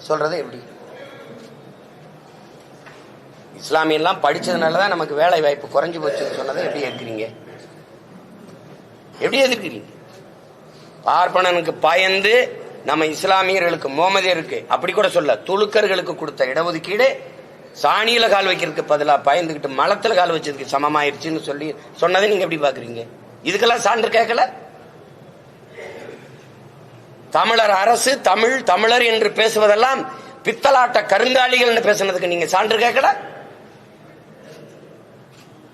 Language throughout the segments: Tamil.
சொல்றது எப்படி? இஸ்லாமியெல்லாம் படிச்சதுனால தான் நமக்கு வேலை வாய்ப்பு குறைஞ்சு போச்சுன்னு சொன்னதை எப்படி எதிர்க்கிறீங்க எப்படி எதிர்க்கிறீங்க? பார்ப்பனனுக்கு பயந்து நம்ம இஸ்லாமியர்களுக்கு மோமதியருக்கு அப்படி கூட சொல்ல துலுக்கர்களுக்கு கொடுத்த இடஒதுக்கீடு சாணியில கால் வைக்கிறதுக்கு பதிலா பயந்துகிட்டு மலத்துல கால் வச்சதுக்கு சமமாயிருச்சுன்னு சொல்லி சொன்னதை நீங்க எப்படி பாக்குறீங்க இதுக்கெல்லாம் சான்று கேட்கல? தமிழர் அரசு தமிழ் தமிழர் என்று பேசுவதெல்லாம் பித்தலாட்ட கருங்காலிகள்னு பேசுனதுக்கு நீங்க சான்று கேட்கல?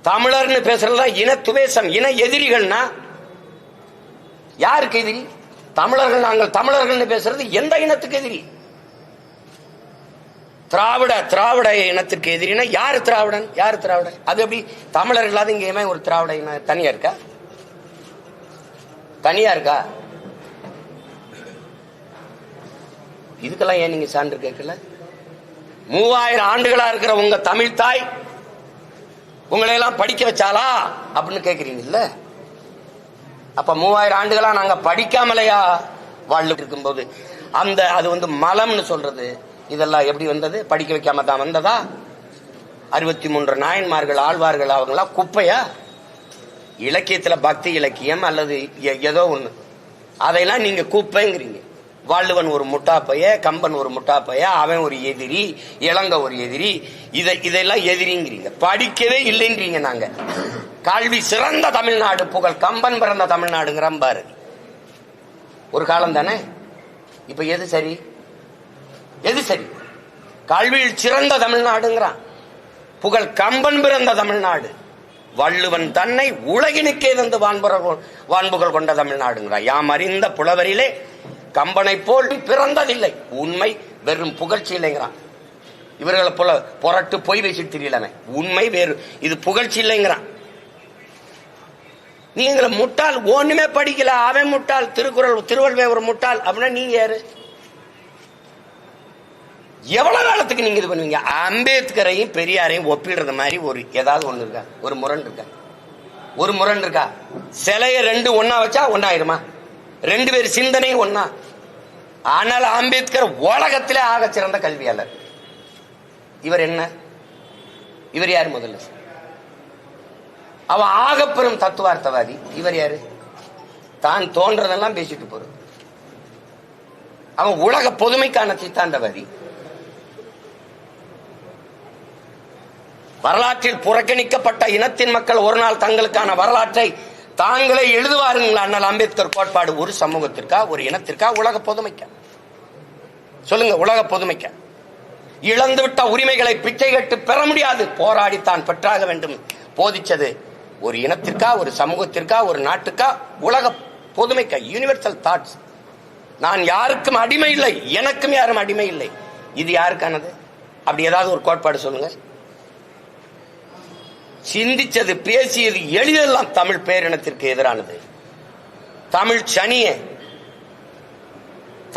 தமிழர்னு பேசுறதுதான் இன துவேசம் இன எதிரிகள்னா யாருக்கு எதிரி? தமிழர்கள் நாங்கள் தமிழர்கள் பேசுறது எந்த இனத்துக்கு எதிரி? திராவிட திராவிட இனத்திற்கு எதிரினா யார் திராவிடன்? யார் திராவிடன்? அது எப்படி? தமிழர் இல்லாத இங்கேயுமே ஒரு திராவிட இனம் தனியா இருக்கா? தனியா இருக்கா? இதுக்கெல்லாம் ஏன் நீங்க சான்று கேட்கல? மூவாயிரம் ஆண்டுகளா இருக்கிற உங்க தமிழ் தாய் உங்களை எல்லாம் படிக்க வச்சாலா அப்படின்னு கேட்குறீங்கல்ல? அப்ப மூவாயிரம் ஆண்டுகளா நாங்க படிக்காமலையா வாழ்ந்துட்டு இருக்கும்போது அந்த அது வந்து மலம்னு சொல்றது. இதெல்லாம் எப்படி வந்தது? படிக்க வைக்காம தான் வந்ததா? அறுபத்தி மூன்று நாயன்மார்கள் ஆழ்வார்கள் அவங்களாம் குப்பையா? இலக்கியத்துல பக்தி இலக்கியம் அல்லது ஏதோ ஒண்ணு. அதையெல்லாம் நீங்க குப்பைங்கிறீங்க. வள்ளுவன் ஒரு முட்டாப்பைய கம்பன் ஒரு முட்டாப்பைய அவன் ஒரு எதிரி இளங்க ஒரு எதிரி. இதை இதெல்லாம் எதிரிங்கிறீங்க. படிக்கவே இல்லைன்றீங்க நாங்க. கல்வி சிறந்த தமிழ்நாடு புகழ் கம்பன் பிறந்த தமிழ்நாடுங்கிற பாரதி ஒரு காலம் தானே? இப்ப எது சரி? எது சரி? கல்வியில் சிறந்த தமிழ்நாடுங்கிறான். புகழ் கம்பன் பிறந்த தமிழ்நாடு. வள்ளுவன் தன்னை உலகினுக்கே தந்து வான்புகள் வான்புகள் கொண்ட தமிழ்நாடுங்கிறான். யாம் அறிந்த புலவரிலே கம்பனை போல் பிறந்ததில்லை. உண்மை வெறும் புகழ்ச்சி இல்லைங்கிறான். இவர்களை போல புரட்டு பொய் வச்சுட்டு தெரியலமே. உண்மை வேறு. இது புகழ்ச்சி இல்லைங்கிறான். நீங்கள முட்டாள். ஒண்ணுமே படிக்கல. அவன் முட்டாள். திருக்குறள் திருவள்ளுவர் ஒரு முட்டாள். அப்படின்னா நீங்க யாரு? எவ்வளவு காலத்துக்கு நீங்க இது பண்ணுவீங்க? அம்பேத்கரையும் பெரியாரையும் ஒப்பிடுறது மாதிரி ஒரு ஏதாவது ஒண்ணு இருக்கா? ஒரு முரண் இருக்கா? ஒரு முரண் இருக்கா? சிலைய ரெண்டு ஒன்னா வச்சா ஒன்னாயிருமா ரெண்டு பேர் சிந்தனையும் ஒன்னா ஆனால் அம்பேத்கர் உலகத்திலே ஆக சிறந்த கல்வியாளர். இவர் என்ன? இவர் யார் முதல்ல? அவன் ஆகப்பெரும் தத்துவார்த்தவாதி. இவர் யாரு? தான் தோன்றதெல்லாம் பேசிட்டு போறது. அவன் உலக பொதுமைக்கான சித்தாந்தவாதி. வரலாற்றில் புறக்கணிக்கப்பட்ட இனத்தின் மக்கள் ஒரு நாள் தங்களுக்கான வரலாற்றை தாங்களே எழுதுவாருங்களா? அண்ணல் அம்பேத்கர் கோட்பாடு ஒரு சமூகத்திற்கா ஒரு இனத்திற்கா உலக பொதுமைக்கா? சொல்லுங்க உலக பொதுமைக்க. இழந்துவிட்ட உரிமைகளை பிச்சை கட்டு பெற முடியாது. போராடி தான் பெற்றாக வேண்டும். போதிச்சது ஒரு இனத்திற்கா ஒரு சமூகத்திற்கா ஒரு நாட்டுக்கா உலக பொதுமைக்கா யூனிவர்சல் தாட்ஸ் நான் யாருக்கும் அடிமை இல்லை எனக்கும் யாரும் அடிமை இல்லை. இது யாருக்கானது? அப்படி ஏதாவது ஒரு கோட்பாடு சொல்லுங்க. சிந்திச்சது பேசியது எளிதெல்லாம் தமிழ் பேரினத்திற்கு எதிரானது. தமிழ் சனிய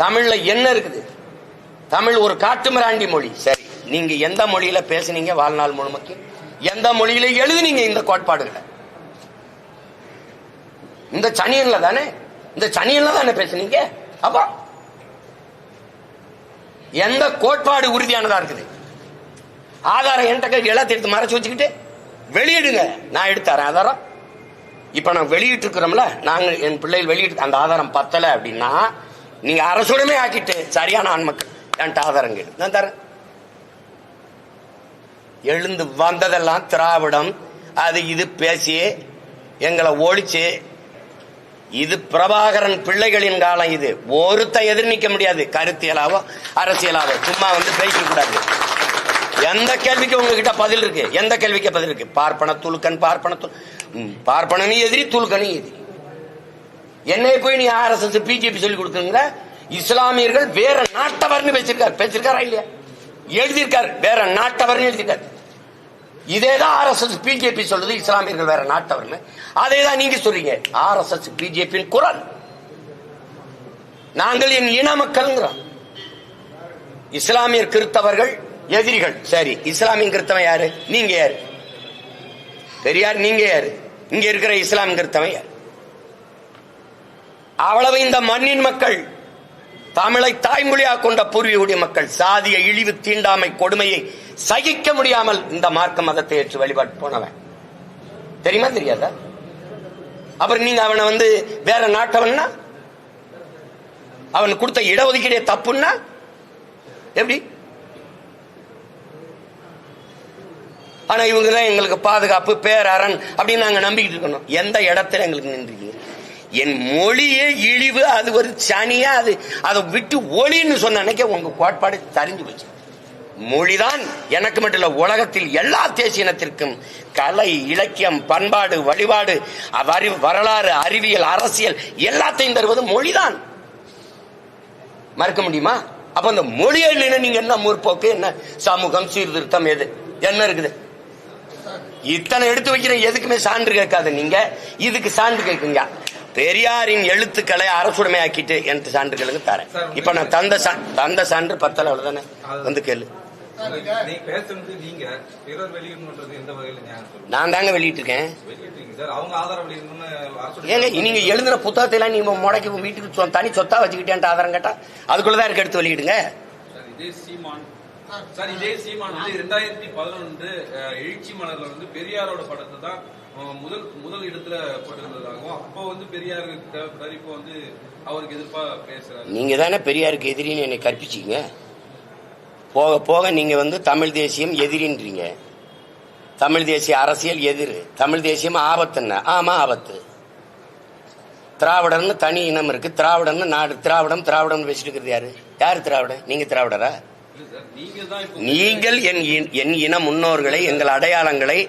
தமிழ்ல என்ன இருக்குது? தமிழ் ஒரு காட்டுமிராண்டி மொழி. சரி நீங்க எந்த மொழியில பேசுனீங்க வாழ்நாள் முழுமைக்கு எந்த மொழியில எழுதுனீங்க இந்த கோட்பாடுகளை? இந்த சனியன்ல தானே? இந்த சனியன்ல தானே பேசுனீங்க? அப்போ. எந்த கோட்பாடு உறுதியானதா இருக்குது? ஆதாரம் என்கிட்ட கைக்கு எல்லாத்தையும் எடுத்து மறைச்சு வச்சுக்கிட்டு வெளியிடுங்க. நான் எடுத்து தரேன் ஆதாரம். இப்ப நான் வெளியிட்டு இருக்கிறோம்ல நாங்க என் பிள்ளைகள் வெளியிட்டு அந்த ஆதாரம் பத்தல அப்படின்னா நீங்க அரசுடமே ஆக்கிட்டு சரியான ஆண்மக்கள் என்கிட்ட ஆதாரம் கேடு நான் தரேன் எழுந்து வந்ததெல்லாம் திராவிடம் அது இது பேசி எங்களை ஒழிச்சு இது பிரபாகரன் பிள்ளைகளின் காலம் இது ஒருத்த எதிர் நிக்க முடியாது கருத்தியலாவோ அரசியலாவோ சும்மா வந்து பேசக்கூடாது கூடாது எந்த கேள்விக்கு உங்ககிட்ட பதில் இருக்கு எந்த கேள்விக்கு பதில் இருக்கு பார்ப்பன துலுக்கன் பார்ப்பன துல் ம், எதிரி துலுக்கனும் எதிரி என்னை போய் நீ ஆர்எஸ்எஸ் பிஜேபி சொல்லி கொடுக்குங்கிற இஸ்லாமியர்கள் வேற நாட்டவர்னு பேசியிருக்காரு. பேசியிருக்காரா இல்லையா? எழுதியிருக்காரு. வேற நாட்டவர்னு எழுதியிருக்காரு. இதேதான் ஆர்எஸ்எஸ் பிஜேபி சொல்றது இஸ்லாமியர்கள் வேற நாட்டவர்னு. அதே தான் நீங்க சொல்றீங்க. ஆர்எஸ்எஸ் பிஜேபியின் குரல். நாங்கள் என் இன மக்கள்ங்கிறோம். இஸ்லாமியர் கிறித்தவர்கள் எதிரிகள். சரி இஸ்லாமிய கிறித்தவன் யாரு? நீங்க யாரு? பெரியார் நீங்க யாரு? இங்க இருக்கிற இஸ்லாம் கிறித்தவன் யார்? அவ்வளவு இந்த மண்ணின் மக்கள் தமிழை தாய்மொழியாக கொண்ட பூர்வீகுடி மக்கள் சாதிய இழிவு தீண்டாமை கொடுமையை சகிக்க முடியாமல் இந்த மார்க்க மதத்தை ஏற்று வழிபாட்டு போனவன். தெரியுமா தெரியாதா? அப்புறம் நீங்க அவனை வந்து வேற நாட்டவன்னா? அவன் கொடுத்த இடஒதுக்கீடே தப்புன்னா? எப்படி? ஆனா இவங்க தான் எங்களுக்கு பாதுகாப்பு பேரரண் அப்படின்னு நாங்க நம்பிக்கிட்டு இருக்கணும். எந்த இடத்துல எங்களுக்கு நின்றீங்க என் மொழியே இழிவு அது ஒரு சனியா அது அதை விட்டு ஒளின்னு சொன்ன அன்னைக்கே உங்க கோட்பாடு தெரிஞ்சு போச்சு. மொழிதான் எனக்கு மட்டும் இல்ல உலகத்தில் எல்லா தேசிய இனத்திற்கும் கலை இலக்கியம் பண்பாடு வழிபாடு அறிவு வரலாறு அறிவியல் அரசியல் எல்லாத்தையும் தருவது மொழிதான். மறக்க முடியுமா? அப்ப அந்த மொழியை இல்லைன்னா நீங்க என்ன முற்போக்கு என்ன சமூகம் சீர்திருத்தம் எது என்ன இருக்குது? இத்தனை எடுத்து வைக்கிற எதுக்குமே சான்று கேட்காத நீங்க இதுக்கு சான்று கேட்குங்க. பெரியாரின் எழுத்துக்களை அரசுடைமை ஆக்கிட்டு எனக்கு சான்றுகளுக்கு தரேன். இப்ப நான் தந்த தந்த சான்று பத்தல அவ்வளவுதானே? வந்து கேளு. நான் தாங்க வெளியிட்டு இருக்கேன் வெளியிட்டீங்க சார் அவங்க ஆதாரம் வெளியிடணும்னு அரசு ஏங்க நீங்க எழுதுன புத்தகத்தை எல்லாம் நீங்க முடக்கி வீட்டுக்கு சொ- தனி சொத்தா வச்சுக்கிட்டேன்ட்டு ஆதாரம் கேட்டா அதுக்குள்ளதான் இருக்கு எடுத்து வெளியிடுங்க. சார் இதே சீமான். சார் இதே சீமான் வந்து ரெண்டாயிரத்தி பதினொன்று எழுச்சி மலர்ல வந்து பெரியாரோட படத்தை தான் முதல் முதல் இடத்துல போட்டிருந்ததாகவும் அப்போ வந்து பெரியாருக்கு தேவைப்படாரு இப்போ வந்து அவருக்கு எதிர்ப்பா பேசுறாரு. நீங்க தானே பெரியாருக்கு எதிரின்னு என்னை கற்பிச்சீங்க. போக போக நீங்க வந்து தமிழ் தேசியம் எதிரின்றீங்க. தமிழ் தேசிய அரசியல் எதிர். தமிழ் தேசியம் ஆபத்துன்னு ஆமா ஆபத்து. திராவிடர்னு தனி இனம் இருக்கு. திராவிடன்னு நாடு திராவிடம் திராவிடம் பேசிட்டு இருக்கிறது யாரு? யாரு திராவிடம் நீங்க திராவிடரா? நீங்கள் என் என் இன முன்னோர்களை எங்கள் அடையாளங்களை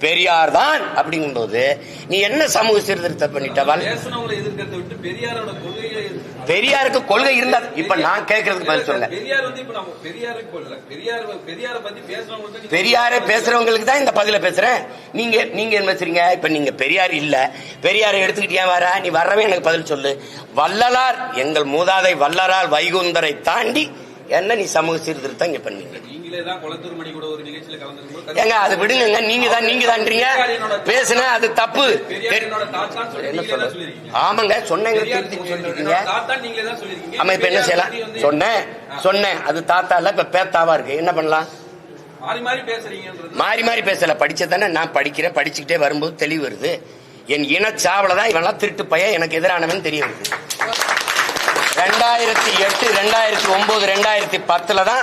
பெரியார் தான் அப்படிங்கும்போது நீ என்ன சமூக சீர்திருத்தம் பண்ணிட்ட வல் பேசுனவங்களை எதிர்க்கிறத விட்டு பெரியாரோட கொள்கையை எதிர்த்து- பெரியாருக்கு கொள்கை இருந்தா இப்ப நான் கேட்கறதுக்கு பதில் சொல்ல பெரியார் பேசுறவங்களுக்கு தான் இந்த பதில பேசுறேன். நீங்க நீங்க என்ன பேசுறீங்க? இப்ப நீங்க பெரியார் இல்ல. பெரியாரை எடுத்துக்கிட்டு வர? நீ வரவே எனக்கு பதில் சொல்லு. வள்ளலார் எங்கள் மூதாதை வல்லரால் வைகுந்தரை தாண்டி என்ன நீ சமூக சீர்திருத்தம் இங்க பண்ணீங்க ஏங்க அது விடுங்க நீங்க தான் நீங்க தான்றீங்க பேசுன அது தப்பு. ஆமாங்க சொன்னேங்க திருத்தி சொல்லிருக்கீங்க. ஆமா இப்ப என்ன செய்யலாம்? சொன்னேன் சொன்னேன். அது தாத்தா இல்ல இப்ப பேத்தாவா இருக்கு. என்ன பண்ணலாம்? மாறி மாறி பேசுறீங்கன்றது. மாறி மாறி பேசல. படிச்சதானே நான் படிக்கிறேன். படிச்சுக்கிட்டே வரும்போது தெளிவு வருது. என் இனச்சாவல தான் இவெல்லாம் திருட்டு பையன். எனக்கு எதிரானவன் தெரிய வருது. ரெண்டாயிரத்தி எட்டு ரெண்டாயிரத்தி ஒன்பது ரெண்டாயிரத்தி பத்துல தான்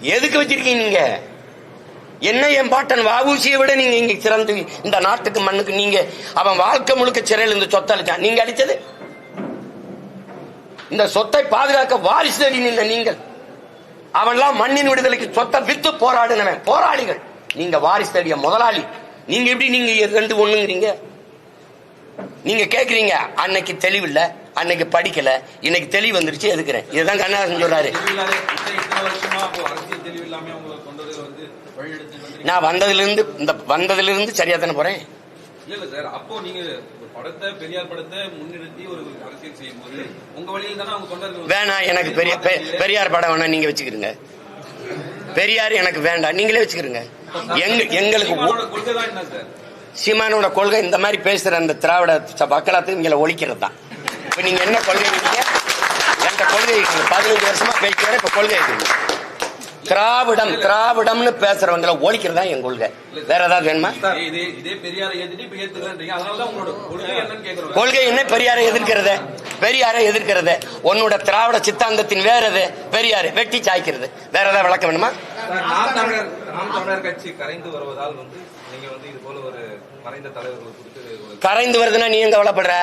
எதுக்கு வச்சிருக்கீங்க நீங்க? என்ன என் பாட்டன் வாவூசியை விட நீங்க இங்க சிறந்து இந்த நாட்டுக்கு மண்ணுக்கு நீங்க அவன் வாழ்க்கை முழுக்க சிறையில் இந்த சொத்தை அளிச்சான் நீங்க அளிச்சது இந்த சொத்தை பாதுகாக்க வாரிசு தேடி நீங்கள். அவன்லாம் மண்ணின் விடுதலைக்கு சொத்தை வித்து போராடினவன். போராளிகள். நீங்க வாரிசு தேடிய முதலாளி. நீங்க எப்படி நீங்க ரெண்டு ஒண்ணுங்கிறீங்க? நீங்க கேக்குறீங்க அன்னைக்கு தெளிவில்லை. அன்னைக்கு படிக்கல இன்னைக்கு தெளிவு வந்துருச்சு எதுக்குறேன்? இதுதான் கண்ணாசன் சொல்றாரு. நான் வந்ததுல இருந்து இந்த வந்ததுல இருந்து சரியா தானே போறேன்? இல்ல இல்ல சார். அப்போ நீங்க ஒரு படத்தை பெரியார் படத்தை முன்னிறுத்தி ஒரு அரசியல் செய்யும் போது உங்க வழியில் தானே அவங்க தொண்டர்கள் வேணாம் எனக்கு பெரிய பெரியார் படம் வேணா நீங்க வச்சுக்கிறீங்க பெரியார் எனக்கு வேண்டாம். நீங்களே வச்சுக்கிறீங்க எங்க எங்களுக்கு சீமானோட கொள்கை இந்த மாதிரி பேசுற அந்த திராவிட ச- மக்களாத்துக்கு இங்களை ஒழிக்கிறது தான் இப்ப நீங்க என்ன கொள்கை என்கிட்ட கொள்கை பதினஞ்சு வருஷமா பேசுறேன் இப்ப கொள்கை திராவிடம் திராவிடம்னு பேசுறவங்களை ஒழிக்கிறது என் கொள்கை. வேற ஏதாவது வேணுமா? கொள்கை என்ன? பெரியாரை எதிர்க்கிறது. பெரியாரை எதிர்க்கிறது. உன்னோட திராவிட சித்தாந்தத்தின் வேற எது? பெரியாரு. வெட்டி சாய்க்கிறது. வேற ஏதாவது விளக்கம் வேணுமா? கரைந்து வருதுன்னா நீ எங்க கவலைப்படுற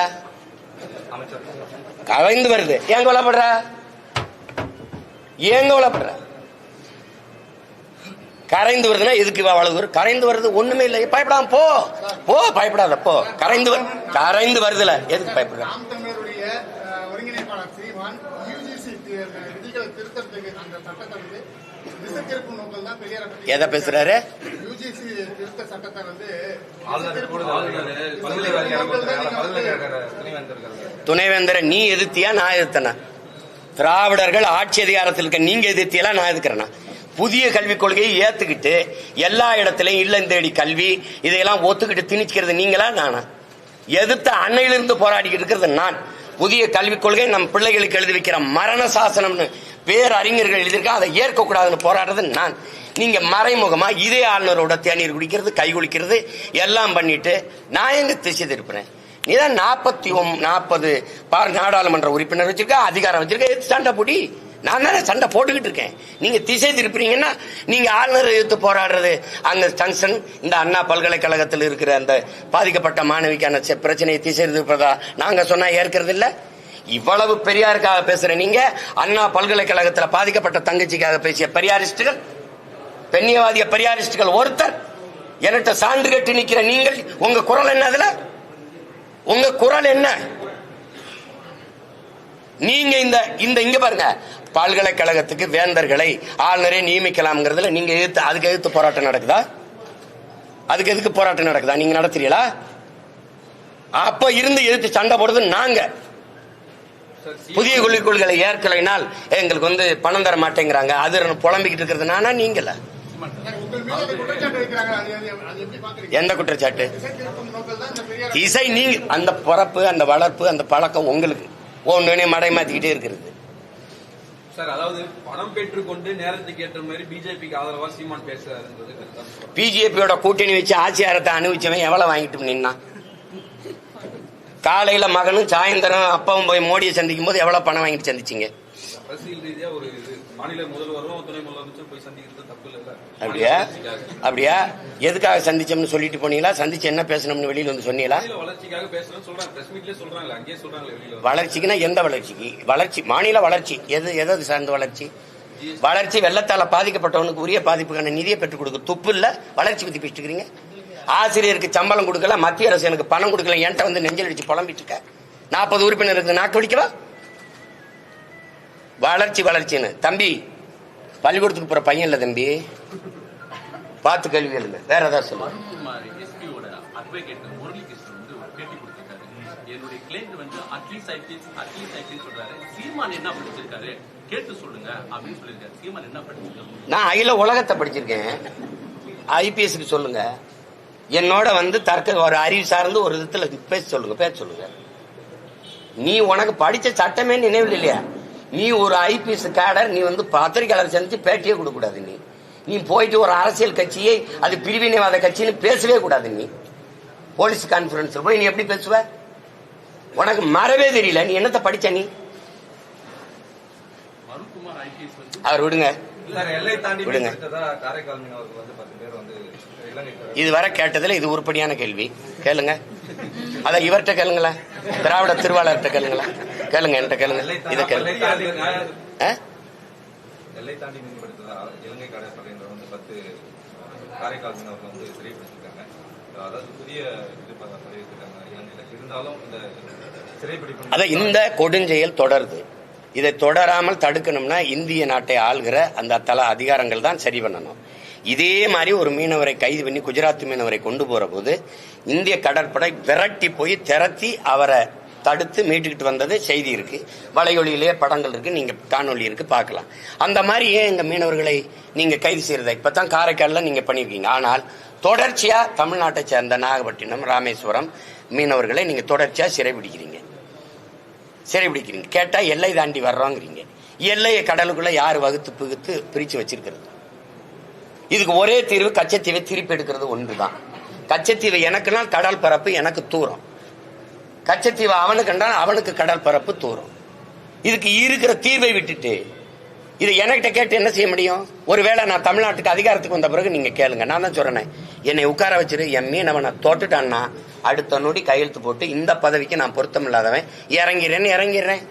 கரைந்து வருது. ஏன் கவலைப்படுற ஏன் கவலைப்படுற கரைந்து வருதுன்னா எதுக்கு தூரம் கரைந்து வருது ஒண்ணுமே இல்லை. பயப்படாம போ. போ பயப்படாத போ. கரைந்து வரு- கரைந்து வருதுல. எதுக்கு பயப்படுற? எதை பேசுறாரு? திருத்த சட்டத்தை வந்து துணைவேந்தரை நீ எதிர்த்தியா நான் எதிர்த்தனா? திராவிடர்கள் ஆட்சி அதிகாரத்தில் இருக்க நீங்க எதிர்த்தியெல்லாம் நான் எதிர்க்கிறேனா? புதிய கல்விக் கொள்கையை ஏத்துக்கிட்டு எல்லா இடத்துலயும் இல்லம் தேடி கல்வி இதையெல்லாம் ஒத்துக்கிட்டு திணிக்கிறது நீங்களா நானா? எதிர்த்த அன்னையிலிருந்து போராடிக்கிட்டு இருக்கிறது நான். புதிய கல்விக் கொள்கை நம் பிள்ளைகளுக்கு எழுதி வைக்கிற மரண சாசனம்னு வேறு அறிஞர்கள் எழுதியிருக்கா அதை ஏற்கக்கூடாதுன்னு போராடுறது நான். நீங்க மறைமுகமா இதே ஆளுநரோட தேநீர் குடிக்கிறது கை குளிக்கிறது எல்லாம் பண்ணிட்டு நான் எங்க திசை திருப்புறேன்? நீதான் நாற்பத்தி நாற்பது பார் நாடாளுமன்ற உறுப்பினர் வச்சிருக்க அதிகாரம் வச்சிருக்க எதுக்கு சண்டை போடி நான் தானே சண்டை போட்டுக்கிட்டு இருக்கேன். நீங்க திசை திருப்புறீங்கன்னா நீங்க ஆளுநர் எதிர்த்து போராடுறது. அங்க ஜங்ஷன் இந்த அண்ணா பல்கலைக்கழகத்தில் இருக்கிற அந்த பாதிக்கப்பட்ட மாணவிக்கான பிரச்சனையை திசை திருப்பதா நாங்க சொன்னா ஏற்கிறது இல்ல? இவ்வளவு பெரியாருக்காக பேசுற நீங்க அண்ணா பல்கலைக்கழகத்தில் பாதிக்கப்பட்ட தங்கச்சிக்காக பேசிய பெரியாரிஸ்டுகள் பெண்ணியவாதிய பெரியாரிஸ்டுகள் ஒருத்தர் என்கிட்ட சான்று கட்டி நிக்கிற நீங்கள் உங்க குரல் என்ன அதுல? உங்க குரல் என்ன? நீங்க இந்த இந்த இங்க பாருங்க. பல்கலைக்கழகத்துக்கு வேந்தர்களை ஆளுநரை நியமிக்கலாம்ங்கிறதுல நீங்க எதிர்த்து அதுக்கு எதிர்த்து போராட்டம் நடக்குதா? அதுக்கு எதுக்கு போராட்டம் நடக்குதா? நீங்க நடத்துறீங்களா? அப்ப இருந்து எதிர்த்து சண்டை போடுறது நாங்க. புதிய கொள்கை ஏற்கலைனால் எங்களுக்கு வந்து பணம் தர மாட்டேங்கிறாங்க. அது புலம்பிக்கிட்டு இருக்கிறது நானா நீங்கள? எந்த குற்றச்சாட்டு? இசை நீங்க அந்த பிறப்பு அந்த வளர்ப்பு அந்த பழக்கம் உங்களுக்கு ஒன்னு மடை மாத்திக்கிட்டே இருக்கிறது. சார் அதாவது பணம் பெற்றுக்கொண்டு நேரத்துக்கு ஏற்ற மாதிரி பிஜேபிக்கு ஆதரவா சீமான் சொல்றேன். பிஜேபியோட கூட்டணி வச்சு ஆட்சியாரத்தை அனுபவிச்சவன் எவ்வளவு வாங்கிட்டு நின்னா? காலையில மகனும் சாயந்தரம் அப்பாவும் போய் மோடியை சந்திக்கும் போது எவ்வளவு பணம் வாங்கிட்டு சந்திச்சீங்க? அரசியல் ரீதியா ஒரு அப்படியா? அப்படியா? எதுக்காக சந்திச்சோம்னு சொல்லிட்டு போனீங்களா? சந்திச்சு என்ன பேசணும்னு வெளியில வந்து சொன்னீங்களா. வளர்ச்சிக்குன்னா எந்த வளர்ச்சிக்கு வளர்ச்சி மாநில வளர்ச்சி. எது எதாவது சார்ந்த வளர்ச்சி? வளர்ச்சி வெள்ளத்தால பாதிக்கப்பட்டவனுக்கு உரிய பாதிப்புக்கான நிதியை பெற்றுக் கொடுக்க துப்பு இல்ல? வளர்ச்சி பத்தி பேசிட்டு இருக்கிறீங்க ஆசிரியருக்கு சம்பளம் கொடுக்கல மத்திய அரசு எனக்கு பணம் கொடுக்கல என்கிட்ட வந்து நெஞ்சல் அடிச்சு புலம்பிட்டு இருக்க. நாற்பது உறுப்பினருக்கு நாக்கு வலிக்கவா வளர்ச்சி வளர்ச்சின்னு. தம்பி பள்ளிக்கூடத்துக்கு போற பையன் இல்ல தம்பி. பார்த்து கல்வி எழுங்க வேற ஏதாவது சொல்லுங்க. குமார் எஸ்பியோட அட்வொகேட் முரளிகிருஷ்ணன் வந்து ஒரு பேட்டி கொடுத்திருக்காரு. என்னுடைய கிளைண்ட் வந்து அட்லீஸ்ட் ஐபிஎஸ் அட்லீஸ்ட் ஐபிஎஸ் சொல்றாரு. சீமான் என்ன படிச்சிருக்காரு? கேட்டு சொல்லுங்க அப்படின்னு சொல்லியிருக்காரு. சீமான் என்ன படிச்சிருக்காரு? நான் அகில உலகத்தை படிச்சிருக்கேன். ஐபிஎஸ்க்கு சொல்லுங்க. என்னோட வந்து தர்க்க ஒரு அறிவு சார்ந்து ஒரு விதத்துல பேச சொல்லுங்க பேச சொல்லுங்க. நீ உனக்கு படிச்ச சட்டமே நினைவில் இல்லையா நீ ஒரு ஐபிஎஸ் கேடர் நீ வந்து பத்திரிகையாளர் சந்திச்சு பேட்டியே கொடுக்க கூடாது நீ. நீ போயிட்டு ஒரு அரசியல் கட்சியை அது பிரிவினைவாத கட்சின்னு பேசவே கூடாது நீ. போலீஸ் கான்ஃபரன்ஸ்ல போய் நீ எப்படி பேசுவ? உனக்கு மறவே தெரியல. நீ என்னத்த படிச்ச நீ? அவர் விடுங்க. விடுங்க. இதுவரை கேட்டதுல இது உருப்படியான கேள்வி. கேளுங்க. அத இவர்கிட்ட கேளுங்களேன். திராவிட திருவாளர்கிட்ட கேளுங்களேன். கேளுங்க என்கிட்ட கேளுங்க. இதை தாண்டி கேளுங்க. எல்லை தாண்டி ஆ? எல்லை தாண்டி மீன்பிடித்ததா இலங்கை கடற்படையினர் வந்து பத்து காரைக்கால் மீனவர்கள் வந்து சிறைப்பிடிச்சிருக்காங்க அதாவது புதிய இது ப- பதிவிட்டிருக்காங்க இலங்கையில இருந்தாலும் இந்த சிறைப்பிடிப்பு அத இந்த கொடுஞ்செயல் தொடருது. இதை தொடராமல் தடுக்கணும்னா இந்திய நாட்டை ஆள்கிற அந்த தல அதிகாரங்கள் தான் சரி பண்ணணும். இதே மாதிரி ஒரு மீனவரை கைது பண்ணி குஜராத் மீனவரை கொண்டு போற போது இந்திய கடற்படை விரட்டி போய் திரட்டி அவரை தடுத்து மீட்டுக்கிட்டு வந்தது செய்தி இருக்கு. வலையொலியிலேயே படங்கள் இருக்கு. நீங்க காணொலி இருக்கு பார்க்கலாம். அந்த மாதிரி ஏன் எங்க மீனவர்களை நீங்க கைது செய்யறதை? இப்பதான் காரைக்கால்ல நீங்க பண்ணியிருக்கீங்க ஆனால் தொடர்ச்சியா தமிழ்நாட்டை சேர்ந்த நாகப்பட்டினம் ராமேஸ்வரம் மீனவர்களை நீங்க தொடர்ச்சியா சிறைபிடிக்கிறீங்க. சிறைபிடிக்கிறீங்க. கேட்டா எல்லை தாண்டி வர்றோங்கிறீங்க. எல்லையை கடலுக்குள்ள யார் வகுத்து புகுத்து பிரிச்சு வச்சிருக்கிறது? இதுக்கு ஒரே தீர்வு கச்சத்தீவை திருப்பி எடுக்கிறது ஒன்று தான் கச்சத்தீவை எனக்குன்னா கடல் பரப்பு எனக்கு தூரம். கச்சத்தீவை அவனுக்கு என்றால் அவனுக்கு கடல் பரப்பு தூரம் இதுக்கு இருக்கிற தீர்வை விட்டுட்டு இது என்கிட்ட கேட்டு என்ன செய்ய முடியும்? ஒருவேளை நான் தமிழ்நாட்டுக்கு அதிகாரத்துக்கு வந்த பிறகு நீங்க கேளுங்க. நான் தான் சொல்றேன். என்னை உட்கார வச்சிரு என் மீனவனை தொட்டுட்டான்னா அடுத்த நொடி கையெழுத்து போட்டு இந்த பதவிக்கு நான் பொருத்தம் இல்லாதவன் இறங்கிறேன்னு இறங்கிடுறேன்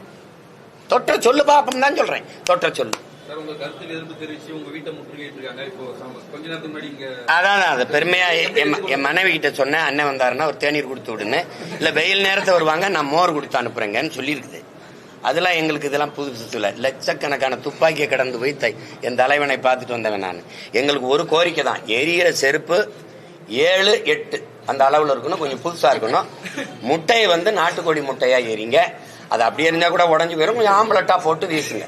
தொற்ற சொல்லு பாப்பம் தான் சொல்றேன். தொற்ற சொல்லு. சார் உங்க கருத்தில் எதிர்ப்பு தெரிவிச்சு உங்க வீட்டை இருக்காங்க இப்போ கொஞ்ச நேரத்துக்கு முன்னாடி அதான் அது பெருமையா என் என் மனைவி கிட்ட சொன்னேன் அண்ணன் வந்தாருன்னா ஒரு தேநீர் கொடுத்து விடுன்னு. இல்ல வெயில் நேரத்தை வருவாங்க நான் மோர் கொடுத்து அனுப்புறேங்கன்னு சொல்லியிருக்குது. அதெல்லாம் எங்களுக்கு இதெல்லாம் புதுசு இல்லை. லட்சக்கணக்கான துப்பாக்கியை கடந்து போய் தை என் தலைவனை பார்த்துட்டு வந்தவன் நான். எங்களுக்கு ஒரு கோரிக்கை தான். எரியிற செருப்பு ஏழு எட்டு அந்த அளவில் இருக்கணும் கொஞ்சம் புதுசாக இருக்கணும். முட்டையை வந்து நாட்டுக்கோழி முட்டையாக எரிங்க. அது அப்படியே இருந்தால் கூட உடஞ்சி போயிடும் கொஞ்சம் ஆம்பளட்டாக போட்டு வீசுங்க.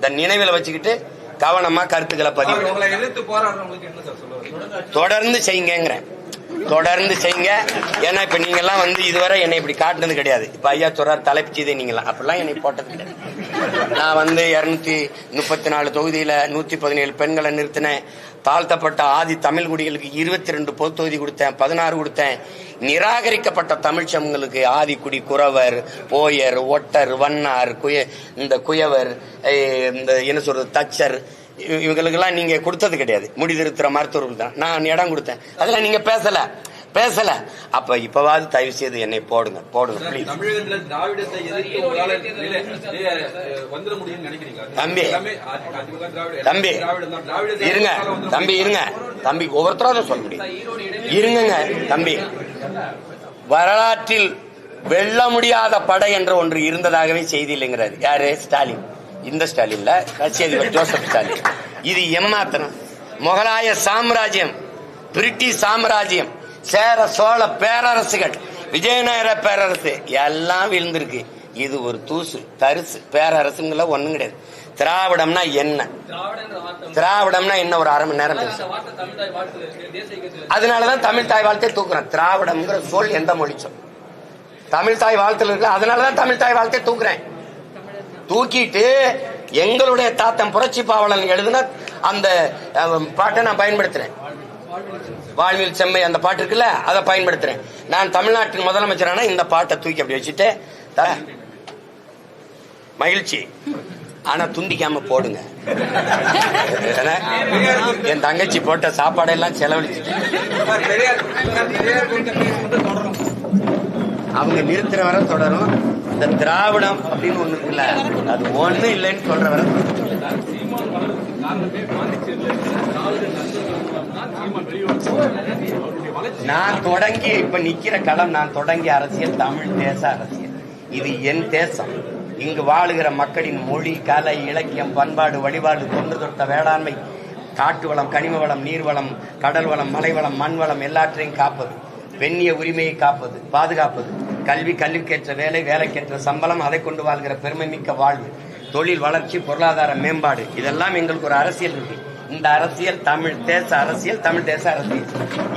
இந்த நினைவில் வச்சுக்கிட்டு கவனமா கருத்துக்களை பதிவு தொடர்ந்து செய்யுங்கிறேன் தொடர்ந்து செய்யுங்க. ஏன்னா இப்ப நீங்க எல்லாம் வந்து இதுவரை என்னை இப்படி காட்டுனது கிடையாது. இப்ப ஐயா சொல்றாரு தலைப்பு செய்தே நீங்களாம் அப்படிலாம் என்னை போட்டது கிடையாது. நான் வந்து இருநூத்தி முப்பத்தி நாலு தொகுதியில நூத்தி பதினேழு பெண்களை நிறுத்தினேன். தாழ்த்தப்பட்ட ஆதி தமிழ் குடிகளுக்கு இருபத்தி ரெண்டு பொது தொகுதி கொடுத்தேன் பதினாறு கொடுத்தேன். நிராகரிக்கப்பட்ட தமிழ் சமங்களுக்கு ஆதிக்குடி குறவர் போயர் ஒட்டர் வண்ணார் குய இந்த குயவர் இந்த என்ன சொல்றது தச்சர் இவங்களுக்கெல்லாம் நீங்க கொடுத்தது கிடையாது. முடிதிருத்துற மருத்துவர்கள் தான். நான் இடம் கொடுத்தேன். அதெல்லாம் நீங்க பேசல. பேசல. அப்ப இப்பவாவது தயவு செய்து என்னை போடுங்க போடுங்க தம்பி. தம்பி. இருங்க. தம்பி? இருங்க. தம்பி ஒவ்வொருத்தரும் சொல்ல முடியும். இருங்கங்க தம்பி. வரலாற்றில் வெல்ல முடியாத படை என்ற ஒன்று இருந்ததாகவே செய்தி இல்லைங்கிறாரு. யாரு? ஸ்டாலின். இந்த ஸ்டாலின்ல கட்சி அதிபர் ஜோசப் ஸ்டாலின். இது எம்மாத்திரம் முகலாய சாம்ராஜ்யம் பிரிட்டிஷ் சாம்ராஜ்யம். சேர சோழ பேரரசுகள் விஜயநகர பேரரசு எல்லாம் விழுந்திருக்கு. இது ஒரு தூசு தரிசு. பேரரசுங்கள ஒண்ணும் கிடையாது. திராவிடம்னா என்ன? திராவிடம்னா என்ன ஒரு அரை மணி நேரம் அதனாலதான் தமிழ் தாய் வாழ்த்தை தூக்குறேன். திராவிடம்ங்கிற சொல் எந்த மொழி சொல் தமிழ் தாய் வாழ்த்துல இருக்கு. அதனாலதான் தமிழ் தாய் வாழ்த்தை தூக்குறேன். தூக்கிட்டு எங்களுடைய தாத்தன் புரட்சி பாவலன் எழுதின அந்த பாட்டை நான் பயன்படுத்துறேன். வாழ்வில் செம்மை அந்த பாட்டு இருக்குல்ல அதை பயன்படுத்துறேன். நான் தமிழ்நாட்டின் முதலமைச்சரான இந்த பாட்டை தூக்கி அப்படி வச்சுட்டு மகிழ்ச்சி. ஆனா துண்டிக்காம போடுங்க. என் தங்கச்சி போட்ட சாப்பாடெல்லாம் எல்லாம் சார் அவங்க நிறுத்துற வர தொடரும். இந்த திராவிடம் அப்படின்னு ஒண்ணு இருக்குல்ல அது ஒண்ணு இல்லைன்னு சொல்ற வர நான் தொடங்கி இப்ப நிக்கிற களம் நான் தொடங்கிய அரசியல் தமிழ் தேச அரசியல். இது என் தேசம். இங்கு வாழுகிற மக்களின் மொழி கலை இலக்கியம் பண்பாடு வழிபாடு தொன்று தொட்ட வேளாண்மை காட்டு வளம் கனிம வளம் நீர்வளம் கடல் வளம் மலைவளம் மண் வளம் எல்லாற்றையும் காப்பது. பெண்ணிய உரிமையை காப்பது பாதுகாப்பது. கல்வி கல்விக்கேற்ற வேலை வேலைக்கேற்ற சம்பளம் அதை கொண்டு வாழ்கிற பெருமை மிக்க வாழ்வு. தொழில் வளர்ச்சி பொருளாதார மேம்பாடு. இதெல்லாம் எங்களுக்கு ஒரு அரசியல் இருக்கு இந்த அரசியல் தமிழ் தேச அரசியல் தமிழ் தேச அரசியல்.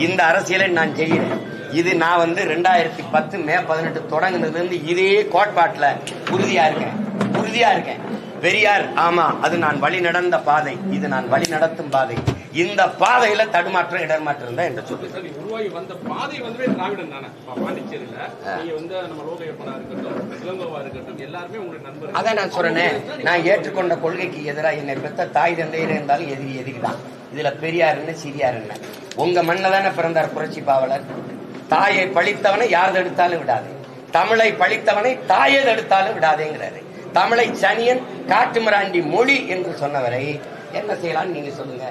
இந்த அரசியலை நான் செய்கிறேன் இது நான் வந்து ரெண்டாயிரத்தி பத்து மே பதினெட்டு தொடங்குனதுல இருந்து இதே கோட்பாட்டில் உறுதியா இருக்கேன். உறுதியா இருக்கேன். பெரியார் ஆமா அது நான் வழி நடந்த பாதை. இது நான் வழி நடத்தும் பாதை. இந்த பாதையில தடுமாற்றம் இடர்மாற்றம் தான் என்று சொல்லு உருவாகி வந்த பாதை வந்து திராவிடம் தானே? பா- பாண்டிச்சேரியில நீங்க வந்து நம்ம லோகையப்பனா இருக்கட்டும் இளங்கோவா இருக்கட்டும் எல்லாருமே உங்களுக்கு நண்பர்கள். அதான் நான் சொல்றேனே நான் ஏற்றுக்கொண்ட கொள்கைக்கு எதிராக என்னை பெற்ற தாய் தந்தையர் இருந்தாலும் எதிரி எதிரி தான் இதுல பெரியார் என்ன சிறியார் என்ன? உங்க மண்ணில் தானே பிறந்தார் புரட்சி பாவலர். தாயை பழித்தவனை யார் தடுத்தாலும் விடாது. தமிழை பழித்தவனை தாயை தடுத்தாலும் விடாதேங்கிறாரு. தமிழை சனியன் காட்டுமிராண்டி மொழி என்று சொன்னவரை என்ன செய்யலாம்னு நீங்க சொல்லுங்க.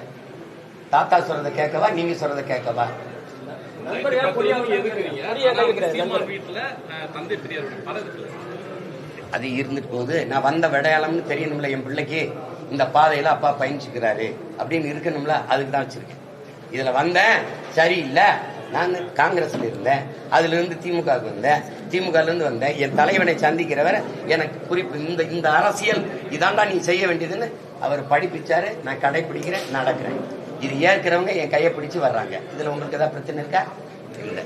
தாத்தா சொல்றதை கேட்கவா நீங்க சொல்றதை கேட்கவா? அது இருந்துட்டு போகுது. நான் வந்த விடையாளம்னு தெரியணும்ல என் பிள்ளைக்கு. இந்த பாதையில அப்பா பயணிச்சுக்கிறாரு. அப்படின்னு இருக்கணும்ல அதுக்கு தான் வச்சிருக்கேன். இதுல வந்தேன் சரியில்லை. நான் காங்கிரஸ்ல இருந்தேன். அதுல இருந்து திமுகவுக்கு வந்தேன். திமுகல இருந்து வந்தேன். என் தலைவனை சந்திக்கிறவர் எனக்கு குறிப்பு இந்த இந்த அரசியல் இதாண்டா நீ செய்ய வேண்டியதுன்னு அவர் படிப்பிச்சாரு நான் கடைபிடிக்கிறேன் நடக்கிறேன். இது ஏற்கிறவங்க என் கையை பிடிச்சு வர்றாங்க. இதுல உங்களுக்கு ஏதாவது பிரச்சனை இருக்கா? இல்லை.